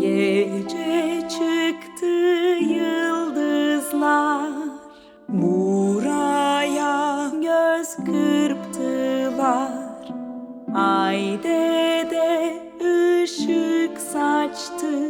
Gece çıktı yıldızlar. Buraya göz kırptılar. Ay dede ışık saçtı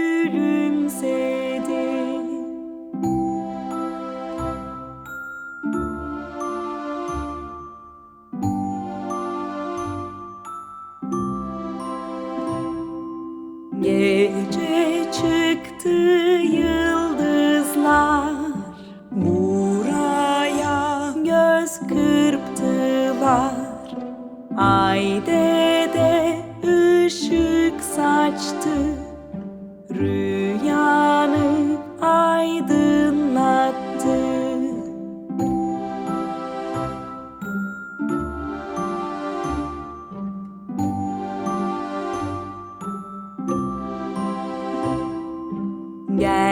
Gece çıktı yıldızlar. Buraya göz kırptılar. Ay dede ışık saçtı. Rüyanı